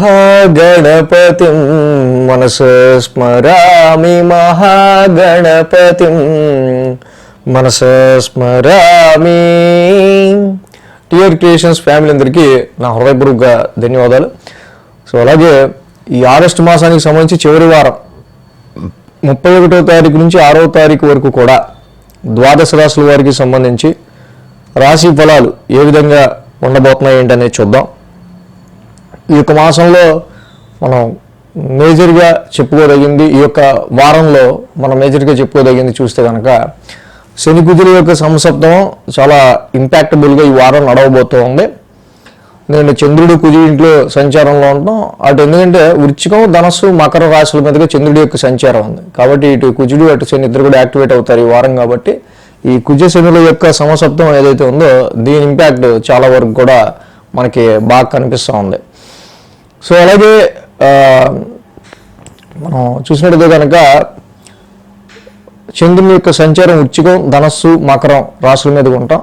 మహాగణపతిం మనస స్మరామి మహాగణపతిం మనస స్మరామి. టిఆర్ క్రియేషన్స్ ఫ్యామిలీ అందరికీ నా హృదయపూర్వక ధన్యవాదాలు. సో అలాగే ఈ ఆగస్టు మాసానికి సంబంధించి చివరి వారం ముప్పై ఒకటో తారీఖు నుంచి ఆరో తారీఖు వరకు కూడా ద్వాదశ రాశుల వారికి సంబంధించి రాశి ఫలాలు ఏ విధంగా ఉండబోతున్నాయి ఏంటనేది చూద్దాం. ఈ యొక్క మాసంలో మనం మేజర్గా చెప్పుకోదగింది ఈ యొక్క వారంలో మనం మేజర్గా చెప్పుకోదగింది చూస్తే కనుక శని కుదురు యొక్క సంసప్తం చాలా ఇంపాక్టబుల్గా ఈ వారం నడవబోతూ ఉంది నేను చంద్రుడు కుజు ఇంట్లో సంచారంలో ఉంటాం. అటు ఎందుకంటే వృచ్చికం ధనస్సు మకర రాశుల మీదుగా చంద్రుడి యొక్క సంచారం ఉంది. కాబట్టి ఇటు కుజుడు అటు శని ఇద్దరు కూడా యాక్టివేట్ అవుతారు ఈ వారం కాబట్టి ఈ కుజ శనుల యొక్క సమసప్తం ఏదైతే ఉందో దీని ఇంపాక్ట్ చాలా వరకు కూడా మనకి బాగా కనిపిస్తూ ఉంది. సో అలాగే మనం చూసినట్టయితే కనుక చంద్రుని యొక్క సంచారం ఉచ్చికం ధనస్సు మకరం రాశుల మీద ఉంటాం.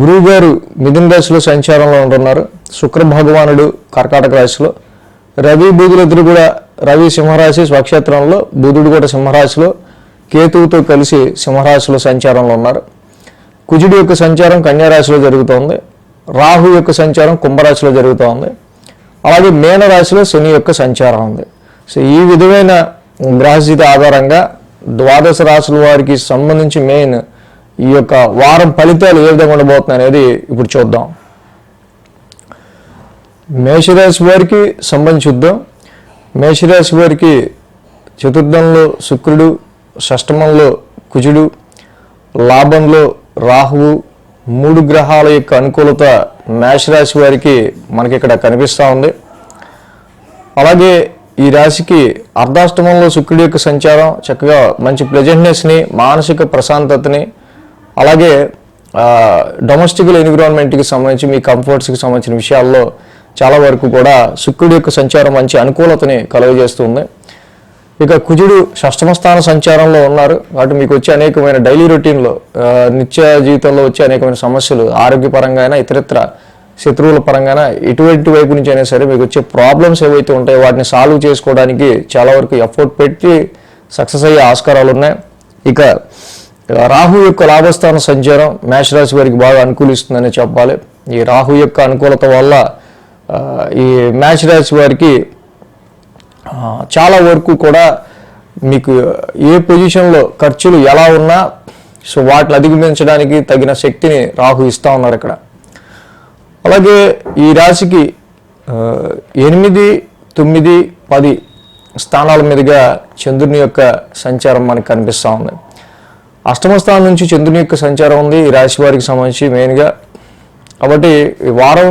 గురువు గారు మిథున రాశిలో సంచారంలో ఉంటున్నారు. శుక్ర భగవానుడు కర్కాటక రాశిలో. రవి బుధులిద్దరు కూడా రవి సింహరాశి స్వక్షేత్రంలో బుధుడు కూడా సింహరాశిలో కేతువుతో కలిసి సింహరాశిలో సంచారంలో ఉన్నారు. కుజుడి యొక్క సంచారం కన్యారాశిలో జరుగుతోంది. రాహు యొక్క సంచారం కుంభరాశిలో జరుగుతోంది. అలాగే మేనరాశిలో శని యొక్క సంచారం ఉంది. సో ఈ విధమైన గ్రహస్థితి ఆధారంగా ద్వాదశ రాశుల వారికి సంబంధించి మెయిన్ ఈ యొక్క వారం ఫలితాలు ఏ విధంగా ఉండబోతున్నాయి అనేది ఇప్పుడు చూద్దాం. మేషరాశి వారికి సంబంధించి చూద్దాం. మేషరాశి వారికి చతుర్థంలో శుక్రుడు షష్టమంలో కుజుడు లాభంలో రాహువు మూడు గ్రహాల యొక్క అనుకూలత మేషరాశి వారికి మనకి ఇక్కడ కనిపిస్తూ ఉంది. అలాగే ఈ రాశికి అర్ధాష్టమంలో శుక్రుడి యొక్క సంచారం చక్కగా మంచి ప్లెజెంట్నెస్ని మానసిక ప్రశాంతతని అలాగే డొమెస్టికల్ ఎన్విరాన్మెంట్కి సంబంధించి మీ కంఫర్ట్స్కి సంబంధించిన విషయాల్లో చాలా వరకు కూడా శుక్రుడి యొక్క సంచారం మంచి అనుకూలతని కలుగజేస్తుంది. ఇక కుజుడు షష్టమ స్థాన సంచారంలో ఉన్నారు. వాటి మీకు వచ్చే అనేకమైన డైలీ రొటీన్లో నిత్య జీవితంలో వచ్చే అనేకమైన సమస్యలు ఆరోగ్యపరంగా అయినా ఇతరత్ర శత్రువుల పరంగా ఎటువంటి వైపు నుంచి అయినా సరే మీకు వచ్చే ప్రాబ్లమ్స్ ఏవైతే ఉంటాయో వాటిని సాల్వ్ చేసుకోవడానికి చాలా వరకు ఎఫర్ట్ పెట్టి సక్సెస్ అయ్యే ఆస్కారాలు ఉన్నాయి. ఇక రాహు యొక్క లాభస్థాన సంచారం మేషరాశి వారికి బాగా అనుకూలిస్తుందని చెప్పాలి. ఈ రాహు యొక్క అనుకూలత వల్ల ఈ మ్యాచ్ రాశి వారికి చాలా వరకు కూడా మీకు ఏ పొజిషన్లో ఖర్చులు ఎలా ఉన్నా సో వాటిని అధిగమించడానికి తగిన శక్తిని రాహు ఇస్తా ఉన్నారు ఇక్కడ అలాగే ఈ రాశికి ఎనిమిది తొమ్మిది పది స్థానాల మీదుగా చంద్రుని యొక్క సంచారం మనకు కనిపిస్తూ ఉంది. అష్టమ స్థానం నుంచి చంద్రుని యొక్క సంచారం ఉంది ఈ రాశి వారికి సంబంధించి మెయిన్గా. కాబట్టి వారం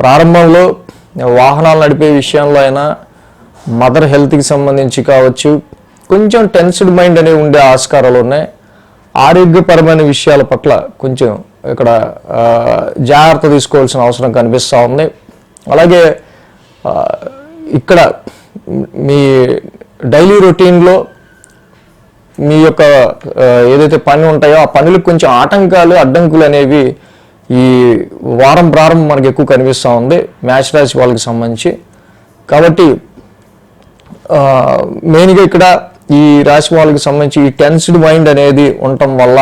ప్రారంభంలో వాహనాలు నడిపే విషయంలో అయినా మదర్ హెల్త్కి సంబంధించి కావచ్చు కొంచెం టెన్స్డ్ మైండ్ అనేవి ఉండే ఆస్కారాలు ఉన్నాయి. ఆరోగ్యపరమైన విషయాల పట్ల కొంచెం ఇక్కడ జాగ్రత్త తీసుకోవాల్సిన అవసరం కనిపిస్తూ ఉంది. అలాగే ఇక్కడ మీ డైలీ రొటీన్లో మీ యొక్క ఏదైతే పని ఉంటాయో ఆ పనులకు కొంచెం ఆటంకాలు అడ్డంకులు అనేవి ఈ వారం ప్రారంభం మనకు ఎక్కువ కనిపిస్తూ ఉంది. మ్యాచ్ రాసి వాళ్ళకి సంబంధించి. కాబట్టి మెయిన్గా ఇక్కడ ఈ రాశి వాళ్ళకి సంబంధించి ఈ టెన్స్డ్ మైండ్ అనేది ఉండటం వల్ల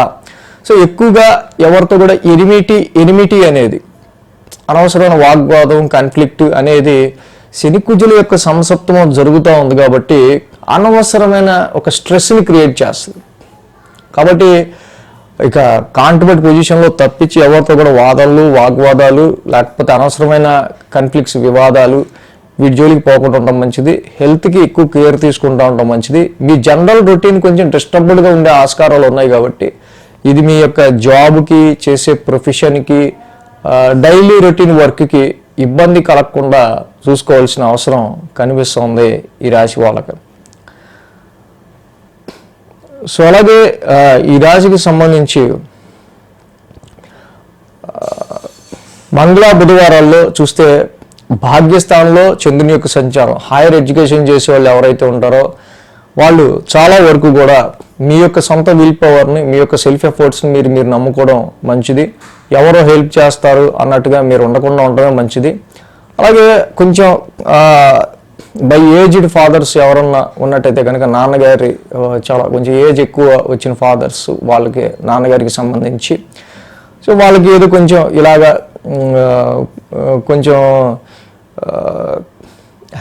సో ఎక్కువగా ఎవరితో కూడా ఎనిమిటి ఎనిమిటి అనేది అనవసరమైన వాగ్వాదం కాన్ఫ్లిక్ట్ అనేది శనికుజుల యొక్క సంసప్తమం జరుగుతూ ఉంది కాబట్టి అనవసరమైన ఒక స్ట్రెస్ని క్రియేట్ చేస్తుంది. కాబట్టి ఇక కాంట్రబెట్ పొజిషన్లో తప్పించి ఎవరితో కూడా వాదాలు వాగ్వాదాలు లేకపోతే అనవసరమైన కన్ఫ్లిక్ట్స్ వివాదాలు వీటి జోలికి పోకుండా ఉండడం మంచిది హెల్త్కి ఎక్కువ కేర్ తీసుకుంటూ ఉండడం మంచిది. మీ జనరల్ రొటీన్ కొంచెం డిస్టర్బ్డ్గా ఉండే ఆస్కారాలు ఉన్నాయి కాబట్టి ఇది మీ యొక్క జాబ్కి చేసే ప్రొఫెషన్కి డైలీ రొటీన్ వర్క్కి ఇబ్బంది కలగకుండా చూసుకోవాల్సిన అవసరం కనిపిస్తుంది ఈ రాశి వాళ్ళకి. సో అలాగే ఈ రాశికి సంబంధించి మంగళ బుధవారాల్లో చూస్తే భాగ్యస్థానంలో చంద్రుని యొక్క సంచారం హైయర్ ఎడ్యుకేషన్ చేసే వాళ్ళు ఎవరైతే ఉంటారో వాళ్ళు చాలా వరకు కూడా మీ యొక్క సొంత విల్ పవర్ని మీ యొక్క సెల్ఫ్ ఎఫర్ట్స్ని మీరు మీరు నమ్ముకోవడం మంచిది. ఎవరో హెల్ప్ చేస్తారు అన్నట్టుగా మీరు ఉండకుండా ఉండడమే మంచిది. అలాగే కొంచెం బై ఏజ్డ్ ఫాదర్స్ ఎవరన్నా ఉన్నట్టయితే కనుక నాన్నగారి చాలా కొంచెం ఏజ్ ఎక్కువ వచ్చిన ఫాదర్స్ వాళ్ళకి నాన్నగారికి సంబంధించి. సో వాళ్ళకి ఏదో కొంచెం ఇలాగా కొంచెం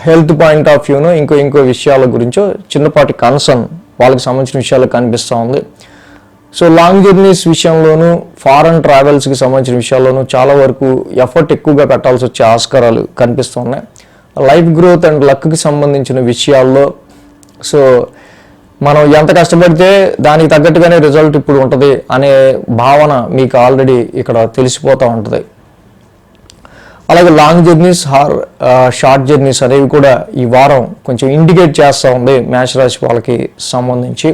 హెల్త్ పాయింట్ ఆఫ్ వ్యూను ఇంకో ఇంకో విషయాల గురించో చిన్నపాటి కన్సర్న్ వాళ్ళకి సంబంధించిన విషయాలు కనిపిస్తూ ఉంది. సో లాంగ్ జర్నీస్ విషయంలోనూ ఫారెన్ ట్రావెల్స్కి సంబంధించిన విషయాల్లోనూ చాలా వరకు ఎఫర్ట్ ఎక్కువగా పెట్టాల్సి వచ్చే ఆస్కారాలు కనిపిస్తున్నాయి లైఫ్ గ్రోత్ అండ్ లక్కి సంబంధించిన విషయాల్లో సో మనం ఎంత కష్టపడితే దానికి తగ్గట్టుగానే రిజల్ట్ ఇప్పుడు ఉంటుంది అనే భావన మీకు ఆల్రెడీ ఇక్కడ తెలిసిపోతూ ఉంటుంది. అలాగే long journeys or short journeys అనేవి కూడా ఈ వారం కొంచెం ఇండికేట్ చేస్తూ ఉంది మేష రాశి వాళ్ళకి సంబంధించి.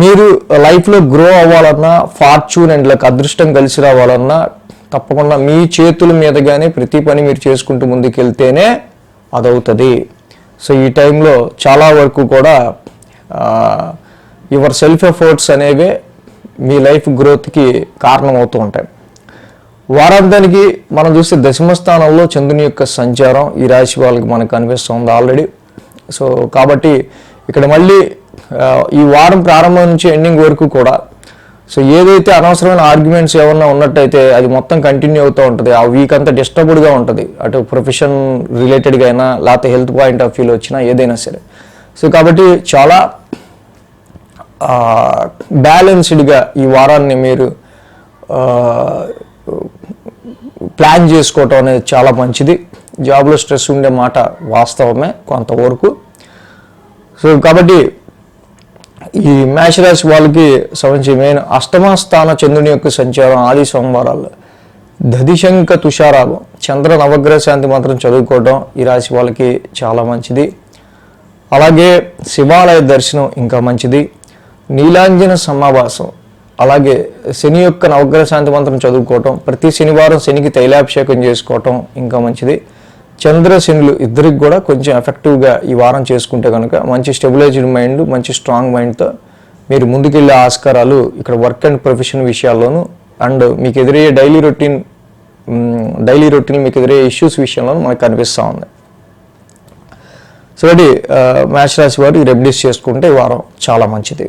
మీరు లైఫ్లో గ్రో అవ్వాలన్నా ఫార్చ్యూన్ అండ్ లైక్ అదృష్టం కలిసి రావాలన్నా తప్పకుండా మీ చేతుల మీదగానే ప్రతి పని మీరు చేసుకుంటూ ముందుకెళ్తేనే అదవుతుంది. సో ఈ టైంలో చాలా వరకు కూడా యువర్ సెల్ఫ్ ఎఫర్ట్స్ అనేవి మీ లైఫ్ గ్రోత్కి కారణం అవుతూ ఉంటాయి. వారాంతానికి మనం చూస్తే దశమ స్థానంలో చంద్రుని యొక్క సంచారం ఈ రాశి వాళ్ళకి మనకు కనిపిస్తుంది ఆల్రెడీ సో కాబట్టి ఇక్కడ మళ్ళీ ఈ వారం ప్రారంభం నుంచి ఎండింగ్ వరకు కూడా సో ఏదైతే అనవసరమైన ఆర్గ్యుమెంట్స్ ఏమన్నా ఉన్నట్టయితే అది మొత్తం కంటిన్యూ అవుతూ ఉంటుంది. ఆ వీక్ అంతా డిస్టర్బ్డ్గా ఉంటుంది. అటు ప్రొఫెషన్ రిలేటెడ్గా అయినా లేకపోతే హెల్త్ పాయింట్ ఆఫ్ వ్యూలో వచ్చినా ఏదైనా సరే. సో కాబట్టి చాలా బ్యాలెన్స్డ్గా ఈ వారాన్ని మీరు ప్లాన్ చేసుకోవటం అనేది చాలా మంచిది. జాబ్లో స్ట్రెస్ ఉండే మాట వాస్తవమే కొంతవరకు. సో కాబట్టి ఈ మేషరాశి వాళ్ళకి సంబంధించి మెయిన్ అష్టమ స్థాన చంద్రుని యొక్క సంచారం ఆది సోమవారాలు. దధిశంక తుషారాగం చంద్ర నవగ్రహ శాంతి మాత్రం చదువుకోవడం ఈ రాశి వాళ్ళకి చాలా మంచిది. అలాగే శివాలయ దర్శనం ఇంకా మంచిది. నీలాంజన సమావాసం. అలాగే శని యొక్క నవగ్రహ శాంతి మంత్రం చదువుకోవటం ప్రతి శనివారం శనికి తైలాభిషేకం చేసుకోవటం ఇంకా మంచిది. చంద్ర శనులు ఇద్దరికి కూడా కొంచెం ఎఫెక్టివ్గా ఈ వారం చేసుకుంటే కనుక మంచి స్టెబిలైజ్డ్ మైండ్ మంచి స్ట్రాంగ్ మైండ్తో మీరు ముందుకెళ్ళే ఆస్కారాలు ఇక్కడ వర్క్ అండ్ ప్రొఫెషన్ విషయాల్లోనూ అండ్ మీకు ఎదురయ్యే డైలీ రొటీన్ డైలీ రొటీన్ మీకు ఎదురయ్యే ఇష్యూస్ విషయంలోనూ మనకు కనిపిస్తూ ఉంది. సో అది మేష రాశి వారు రెమెడీస్ చేసుకుంటే ఈ వారం చాలా మంచిది.